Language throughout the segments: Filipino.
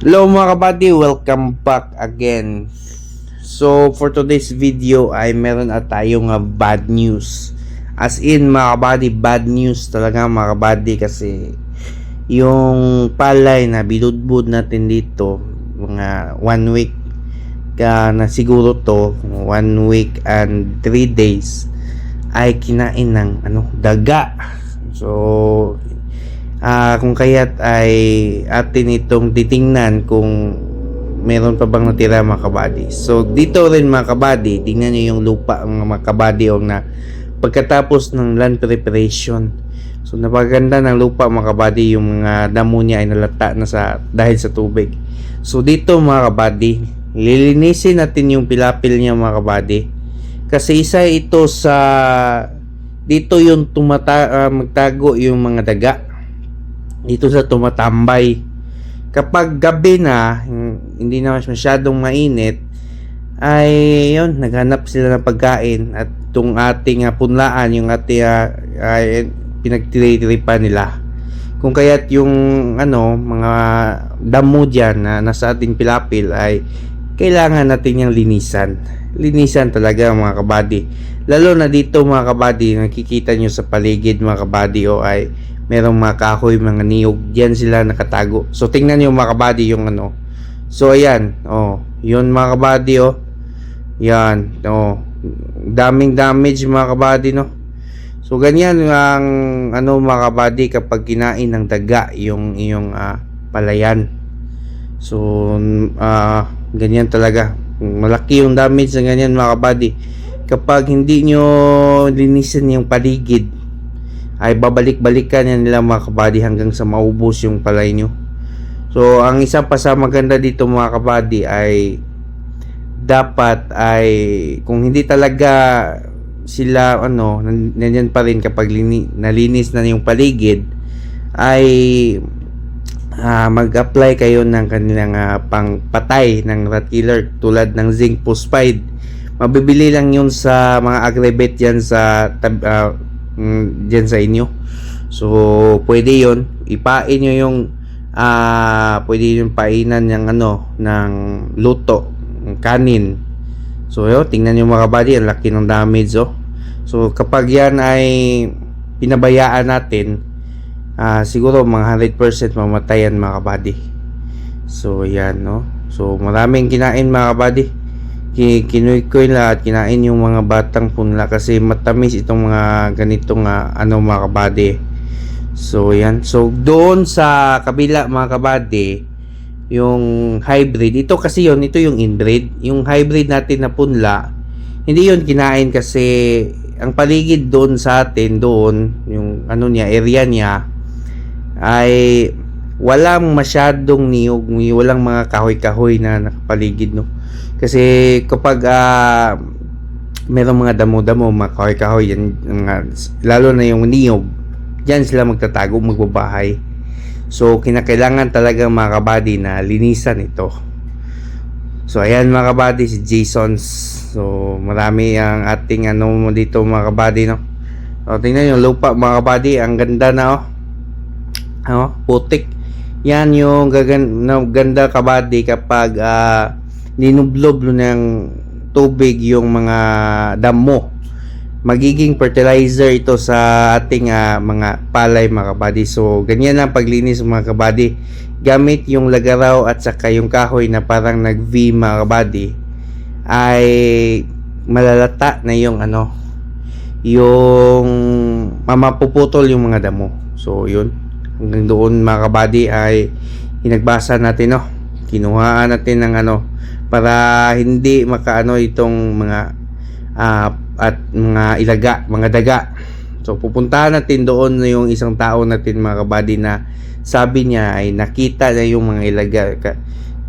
Hello mga kabady, welcome back again. So for today's video ay meron at tayong uh, bad news. As in mga kabady, bad news talaga mga kabady kasi yung palay na biludbud natin dito mga one week ka na siguro to one week and three days ay kinain ng ano daga so Ah, kung kaya't ay atin itong titingnan kung meron pa bang natira mga kabady. So, dito rin mga kabady, tingnan nyo yung lupa ng mga kabady o na pagkatapos ng land preparation. So, napaganda ng lupa mga kabady, yung mga damo niya ay nalata na sa, dahil sa tubig. So, dito mga kabady, lilinisin natin yung pilapil niya mga kabady. Kasi isa ito sa dito yung tumata ah, magtago yung mga daga dito sa tumatambay. Kapag gabi na, hindi na mas masyadong mainit, ay yun, naghanap sila ng pagkain at itong ating uh, punlaan, yung ating uh, ay, pinagtiritripan nila. Kung kaya't yung ano, mga damo dyan na nasa ating pilapil ay kailangan natin yung linisan. Linisan talaga mga kabady. Lalo na dito mga kabady, nakikita nyo sa paligid mga kabady o ay merong mga kahoy, mga niyog, diyan sila nakatago. So tingnan niyo mga kabady yung ano. So ayan, oh, yun mga kabady oh. Yan, oh. Daming damage mga kabady no. So ganyan ang ano mga kabady kapag kinain ng daga yung iyong ah, palayan. So ah, ganyan talaga. Malaki yung damage ng ganyan mga kabady. Kapag hindi nyo linisin yung paligid, ay babalik-balikan yan nila mga kabady hanggang sa maubos yung palay nyo. So, ang isa pa sa maganda dito mga kabady ay dapat ay kung hindi talaga sila ano nandiyan pa rin kapag lini, nalinis na yung paligid ay ah, mag-apply kayo ng kanilang ah, pangpatay ng rat killer tulad ng zinc phosphide mabibili lang yun sa mga agribet yan sa ah, mm, dyan sa inyo. So, pwede yon Ipain nyo yung ah pwede yung painan ng ano, ng luto, ng kanin. So, yun, tingnan nyo mga kabady, ang laki ng damage, oh. So, kapag yan ay pinabayaan natin, ah siguro mga 100% mamatayan mga kabady. So, yan, no. So, maraming kinain mga kabady ki kinuy ko lahat kinain yung mga batang punla kasi matamis itong mga ganitong uh, ano mga kabady. So yan. So doon sa kabila mga kabady yung hybrid ito kasi yon ito yung inbreed. Yung hybrid natin na punla hindi yon kinain kasi ang paligid doon sa atin doon yung ano niya area niya ay walang masyadong niyog walang mga kahoy-kahoy na nakapaligid no kasi kapag uh, merong mga damo-damo, mga kahoy-kahoy, yan, mga, lalo na yung niyog, diyan sila magtatago, magbabahay. So, kinakailangan talaga mga kabady na linisan ito. So, ayan mga kabady, si Jason's. So, marami ang ating ano dito mga kabady, no? So, tingnan yung lupa mga kabady, ang ganda na, oh. Oh, putik. Yan yung gagan, ganda kabady kapag uh, ninublob ng tubig yung mga damo magiging fertilizer ito sa ating uh, mga palay mga kabady so ganyan ang paglinis mga kabady gamit yung lagaraw at saka yung kahoy na parang nag V mga kabady ay malalata na yung ano yung mamapuputol yung mga damo so yun. Hanggang doon mga kabady ay inagbasa natin no? Kinuhaan natin ng ano para hindi makaano itong mga uh, at mga ilaga, mga daga. So pupuntahan natin doon na yung isang tao natin mga kabady na sabi niya ay nakita na yung mga ilaga ka,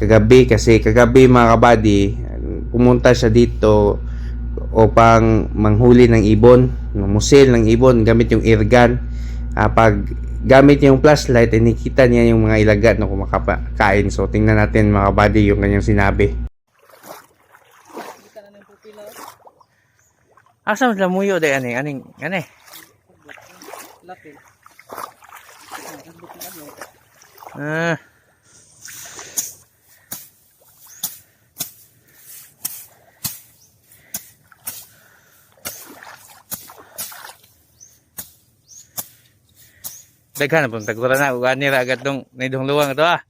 kagabi kasi kagabi mga kabady pumunta siya dito upang manghuli ng ibon, musil ng ibon gamit yung airgun. Uh, pag gamit niya yung flashlight, ay nakita niya yung mga ilaga na kumakain. So, tingnan natin mga buddy yung kanyang sinabi. Asa man lamuyo day ani aning ani. Ano Lapit. Ah. Daghan na pong tagura na. Ugaan nila agad tong naidong luwang ito ah.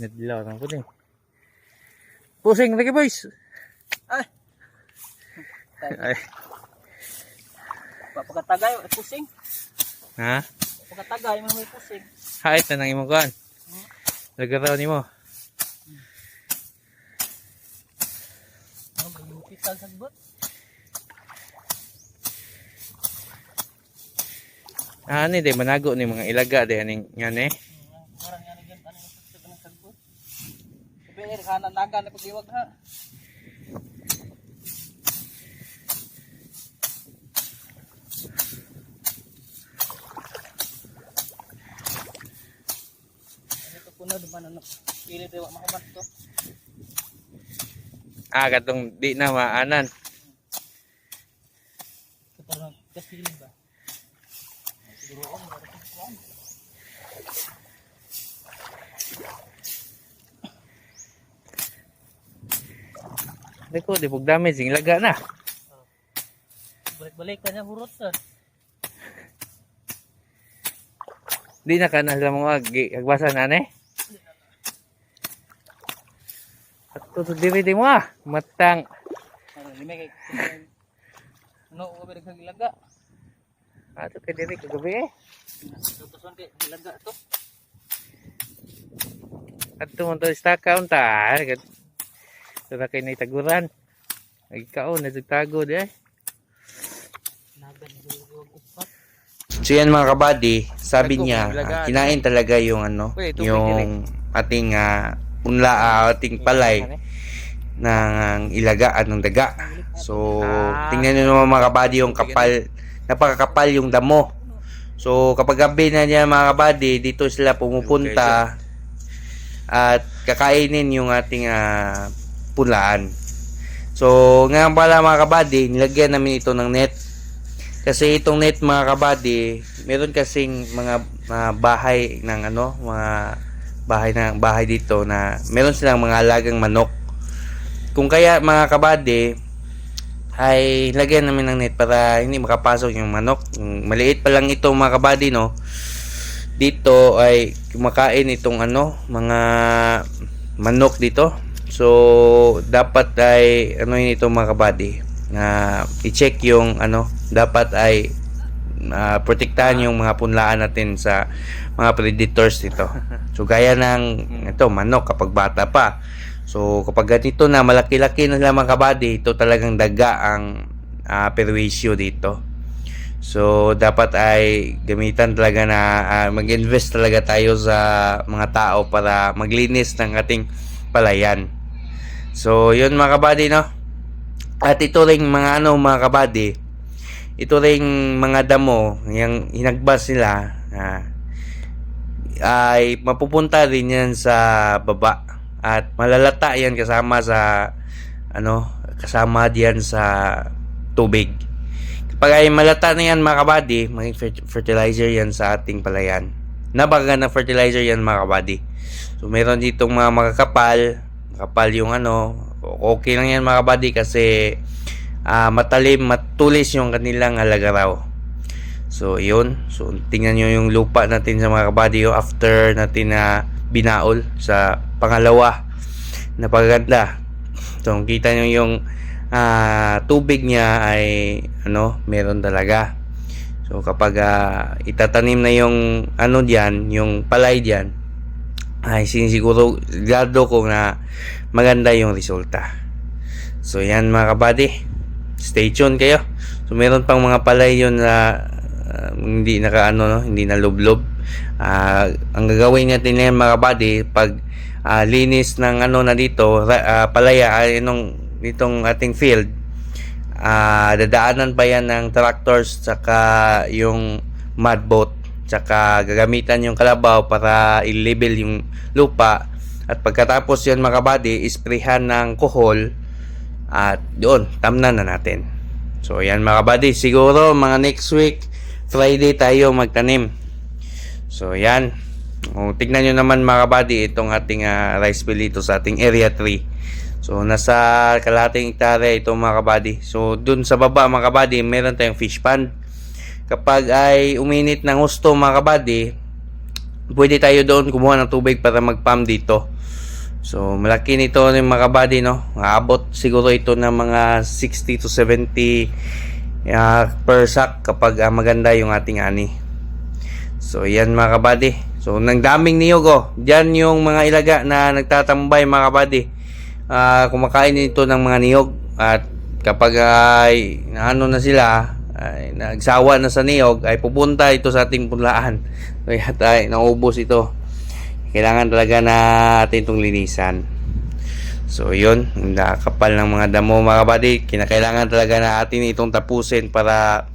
Nadlaw na po din. Pusing lagi boys. Ay. Ay. Pagkatagay, ay pusing. Ha? Pagkatagay, man may pusing. Hait na nang imong kuan. Lagaraw nimo. Oh, may lupitan sa gbot. Ah, ni de manago ni mga ilaga de aning ngane. Marang yan again, ano yung pusing ng sagbot. Sabi nga, kanan naga na pagliwag ha. Po na, duman ano. Pili tayo, makaman to. Ah, katong di na maanan. Ito parang kasilin ba? Siguro ako, kang kuwan. Dako, di pug damage sing laga na. Balik-balik ka niya, hurot sir. Di na ka na sa mga gi- agbasan na ne. At to diri di mo ah. Matang. Ano, kay ko ba nagkagilaga? Ato kay diri kagabi eh. Ito son kay gilaga to. At tumunto sa counter. Ito na kayo na itaguran. Nagkaon, nagtago di eh. Nagan gulog upat. So yan mga kabady, sabi niya, ah, kinain talaga yung ano, yung ating ah, punla, ah, ating palay ng ilagaan ng daga. So, tingnan nyo naman mga kabady yung kapal, napakakapal yung damo. So, kapag gabi na niya mga kabady, dito sila pumupunta at kakainin yung ating ah, punlaan. So, ngayon pala mga kabady, nilagyan namin ito ng net. Kasi itong net mga kabady, meron kasing mga, mga bahay ng ano, mga bahay na bahay dito na meron silang mga alagang manok. Kung kaya mga kabady, ay lagyan namin ng net para hindi makapasok yung manok. Yung maliit pa lang ito mga kabady, no. Dito ay kumakain itong ano, mga manok dito. So, dapat ay ano yun ito mga kabady na i-check yung ano, dapat ay ah, protektahan yung mga punlaan natin sa mga predators dito. So, gaya ng ito, manok kapag bata pa. So, kapag ganito na, malaki-laki na sila mga kabady, ito talagang daga ang uh, perwisyo dito. So, dapat ay gamitan talaga na ah, mag-invest talaga tayo sa mga tao para maglinis ng ating palayan. So, yun mga kabady, no? At ito ring mga ano, mga kabady, ito ring mga damo, yung hinagbas nila, ah, ay mapupunta rin yan sa baba at malalata yan kasama sa ano kasama diyan sa tubig. Kapag ay malata na yan mga kabady maging fer- fertilizer yan sa ating palayan. Napakaganda fertilizer yan mga kabady. So meron ditong mga makakapal makapal yung ano okay lang yan mga kabady kasi ah, matalim matulis yung kanilang alagaraw So, yun. So, tingnan nyo yung lupa natin sa mga kabady oh, after natin na binaol sa pangalawa. Napaganda. So, kung kita nyo yung ah, tubig niya ay ano, meron talaga. So, kapag ah, itatanim na yung ano diyan, yung palay diyan, ay sinisiguro gado ko na maganda yung resulta. So, yan mga kabady. Stay tuned kayo. So, meron pang mga palay yun na ah, hindi naka ano no, hindi na lublob. Ah, ang gagawin natin ngayon mga kabady pag ah, linis ng ano na dito, ah, palaya ay nung nitong ating field, ah, dadaanan pa yan ng tractors tsaka yung mud boat tsaka gagamitan yung kalabaw para i-level yung lupa. At pagkatapos yun mga kabady isprehan ng kuhol at doon tamnan na natin. So yan mga kabady siguro mga next week Friday tayo magtanim so yan kung tignan nyo naman mga kabady itong ating ah, rice field dito sa ating area 3 So, nasa kalating hektarya ito mga kabady. So, dun sa baba mga kabady, meron tayong fish pond. kapag ay uminit ng gusto mga kabady, pwede tayo doon kumuha ng tubig para mag-pump dito. So, malaki nito ng mga kabady, no? Aabot siguro ito ng mga 60 to 70 ah, per kapag ah, maganda yung ating ani. So, yan mga kabady. So, nang daming niyog, oh. Diyan yung mga ilaga na nagtatambay mga kabady. Ah, kumakain ito ng mga niyog. At kapag ay ano na sila, ay nagsawa na sa niyog, ay pupunta ito sa ating punlaan. Kaya tayo, naubos ito. Kailangan talaga na atin itong linisan. So, yun. Nakakapal ng mga damo mga kabady. Kinakailangan talaga na atin itong tapusin para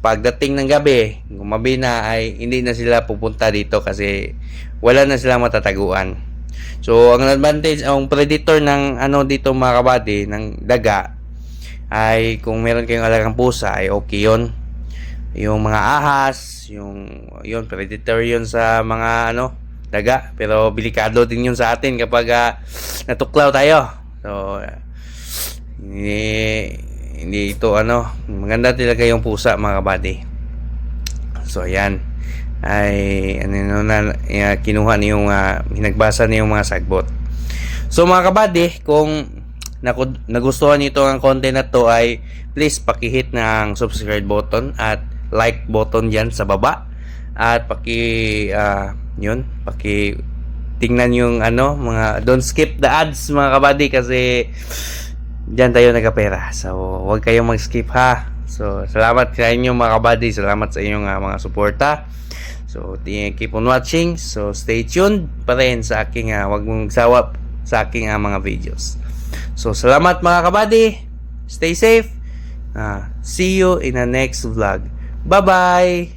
pagdating ng gabi, gumabi na ay hindi na sila pupunta dito kasi wala na sila matataguan. So, ang advantage, ang predator ng ano dito mga kabady, ng daga, ay kung meron kayong alagang pusa, ay okay yon Yung mga ahas, yung, yun, predator yun sa mga ano, daga. Pero bilikado din yun sa atin kapag ah, natuklaw tayo. So, hindi, hindi ito ano, maganda talaga yung pusa mga kabady. So, ayan. Ay, ano na, uh, kinuha yung, uh, hinagbasa niyo yung mga sagbot. So, mga kabady, kung nagustuhan niyo ang content na to ay please pakihit ng subscribe button at like button dyan sa baba. At paki, ah, yun, paki tingnan yung ano, mga, don't skip the ads mga kabady kasi Diyan tayo nagkapera. So, huwag kayong mag-skip ha. So, salamat sa inyo mga kabady. Salamat sa inyong ah, mga suporta. So, keep on watching. So, stay tuned pa rin sa aking, uh, huwag mong sawap sa aking ah, mga videos. So, salamat mga kabady. Stay safe. Ah, see you in the next vlog. Bye-bye!